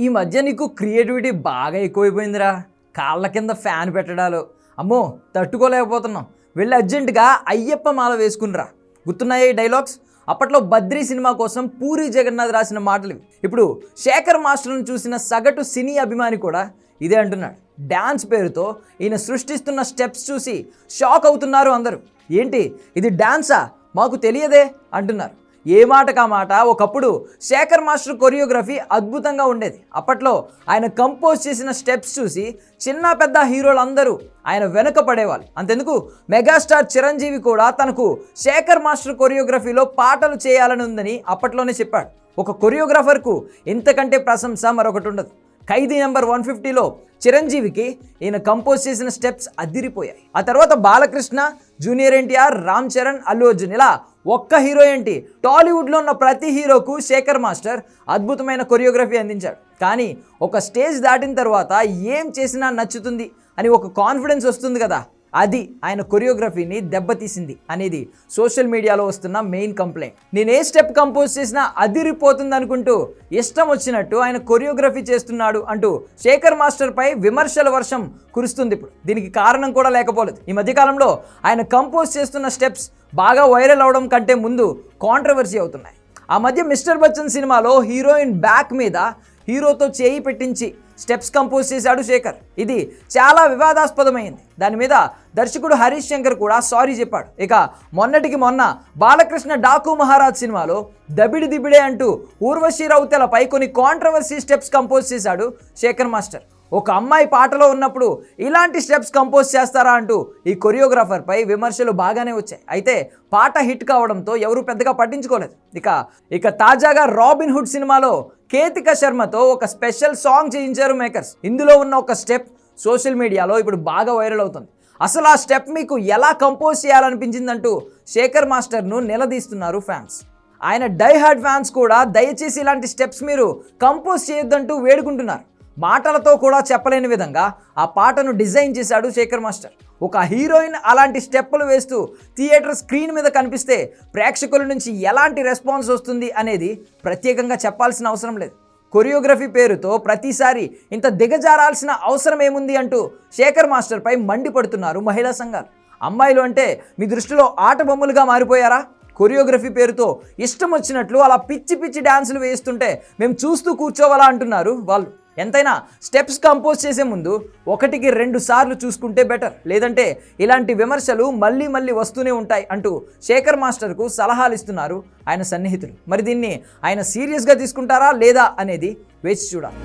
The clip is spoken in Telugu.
ఈ మధ్య నీకు క్రియేటివిటీ బాగా ఎక్కువైపోయిందిరా. కాళ్ళ కింద ఫ్యాన్ పెట్టడాలు. అమ్మో తట్టుకోలేకపోతున్నాం. వెళ్ళి అర్జెంటుగా అయ్యప్ప మాల వేసుకునిరా. గుర్తున్నాయా ఈ డైలాగ్స్? అప్పట్లో బద్రీ సినిమా కోసం పూరి జగన్నాథ్ రాసిన మాటలు ఇప్పుడు శేఖర్ మాస్టర్ను చూసిన సగటు సినీ అభిమాని కూడా ఇదే అంటున్నాడు. డ్యాన్స్ పేరుతో ఈయన సృష్టిస్తున్న స్టెప్స్ చూసి షాక్ అవుతున్నారు అందరూ. ఏంటి? ఇది డ్యాన్సా మాకు తెలియదే అంటున్నారు. ఏ మాటకా మాట? ఒకప్పుడు శేఖర్ మాస్టర్ కొరియోగ్రఫీ అద్భుతంగా ఉండేది. అప్పట్లో ఆయన కంపోజ్ చేసిన స్టెప్స్ చూసి చిన్న పెద్ద హీరోలందరూ ఆయన వెనుక పడేవాళ్ళు. అంతెందుకు? మెగాస్టార్ చిరంజీవి కూడా తనకు శేఖర్ మాస్టర్ కొరియోగ్రఫీలో పాటలు చేయాలని ఉందని అప్పట్లోనే చెప్పాడు. ఒక కొరియోగ్రాఫర్కు ఇంతకంటే ప్రశంస మరొకటి ఉండదు. ఖైదీ నెంబర్ వన్ ఫిఫ్టీలో చిరంజీవికి ఈయన కంపోజ్ చేసిన స్టెప్స్ అదిరిపోయాయి. ఆ తర్వాత బాలకృష్ణ జూనియర్ ఎన్టీఆర్ రామ్ చరణ్ అల్లు అర్జున్ ఇలా ఒక్క హీరో ఏంటి? టాలీవుడ్లో ఉన్న ప్రతి హీరోకు శేఖర్ మాస్టర్ అద్భుతమైన కొరియోగ్రఫీ అందించాడు. కానీ ఒక స్టేజ్ దాటిన తర్వాత ఏం చేసినా నచ్చుతుంది అని ఒక కాన్ఫిడెన్స్ వస్తుంది కదా. అది ఆయన కొరియోగ్రఫీని దెబ్బతీసింది అనేది సోషల్ మీడియాలో వస్తున్న మెయిన్ కంప్లైంట్. నేను ఏ స్టెప్ కంపోజ్ చేసినా అదిరిపోతుంది అనుకుంటూ ఇష్టం వచ్చినట్టు ఆయన కొరియోగ్రఫీ చేస్తున్నాడు అంటూ శేఖర్ మాస్టర్పై విమర్శల వర్షం కురుస్తుంది ఇప్పుడు. దీనికి కారణం కూడా లేకపోలేదు. ఈ మధ్యకాలంలో ఆయన కంపోజ్ చేస్తున్న స్టెప్స్ బాగా వైరల్ అవడం కంటే ముందు కాంట్రవర్సీ అవుతున్నాయి. ఆ మధ్య మిస్టర్ బచ్చన్ సినిమాలో హీరోయిన్ బ్యాక్ మీద హీరోతో చేయి పెట్టించి స్టెప్స్ కంపోజ్ చేశాడు శేఖర్. ఇది చాలా వివాదాస్పదమైంది. దాని మీద దర్శకుడు హరీష్ శంకర్ కూడా సారీ చెప్పాడు. ఇక మొన్నటికి మొన్న బాలకృష్ణ డాకు మహారాజ్ సినిమాలో దబిడి దిబిడే అంటూ ఊర్వశీ రౌతెలపై కొన్ని కాంట్రవర్సీ స్టెప్స్ కంపోజ్ చేశాడు శేఖర్ మాస్టర్. ఒక అమ్మాయి పాటలో ఉన్నప్పుడు ఇలాంటి స్టెప్స్ కంపోజ్ చేస్తారా అంటూ ఈ కొరియోగ్రాఫర్పై విమర్శలు బాగానే వచ్చాయి. అయితే పాట హిట్ కావడంతో ఎవరు పెద్దగా పట్టించుకోలేదు. ఇక ఇక తాజాగా రాబిన్ హుడ్ సినిమాలో కేతిక శర్మతో ఒక స్పెషల్ సాంగ్ చేయించారు మేకర్స్. ఇందులో ఉన్న ఒక స్టెప్ సోషల్ మీడియాలో ఇప్పుడు బాగా వైరల్ అవుతుంది. అసలు ఆ స్టెప్ మీకు ఎలా కంపోజ్ చేయాలనిపించిందంటూ శేఖర్ మాస్టర్ను నిలదీస్తున్నారు ఫ్యాన్స్. ఆయన డైహార్డ్ ఫ్యాన్స్ కూడా దయచేసి ఇలాంటి స్టెప్స్ మీరు కంపోజ్ చేయొద్దంటూ వేడుకుంటున్నారు. మాటలతో కూడా చెప్పలేని విధంగా ఆ పాటను డిజైన్ చేశాడు శేఖర్ మాస్టర్. ఒక హీరోయిన్ అలాంటి స్టెప్పులు వేస్తూ థియేటర్ స్క్రీన్ మీద కనిపిస్తే ప్రేక్షకుల నుంచి ఎలాంటి రెస్పాన్స్ వస్తుంది అనేది ప్రత్యేకంగా చెప్పాల్సిన అవసరం లేదు. కొరియోగ్రఫీ పేరుతో ప్రతిసారి ఇంత దిగజారాల్సిన అవసరం ఏముంది అంటూ శేఖర్ మాస్టర్పై మండిపడుతున్నారు మహిళా సంఘాలు. అమ్మాయిలు అంటే మీ దృష్టిలో ఆట బొమ్మలుగా మారిపోయారా? కొరియోగ్రఫీ పేరుతో ఇష్టం వచ్చినట్లు అలా పిచ్చి పిచ్చి డ్యాన్సులు వేస్తుంటే మేము చూస్తూ కూర్చోవాలా అంటున్నారు వాళ్ళు. ఎంతైనా స్టెప్స్ కంపోజ్ చేసే ముందు ఒకటికి రెండు సార్లు చూసుకుంటే బెటర్. లేదంటే ఇలాంటి విమర్శలు మళ్ళీ మళ్ళీ వస్తూనే ఉంటాయి అంటూ శేఖర్ మాస్టర్కు సలహాలు ఇస్తున్నారు ఆయన సన్నిహితులు. మరి దీన్ని ఆయన సీరియస్గా తీసుకుంటారా లేదా అనేది వేచి చూడాలి.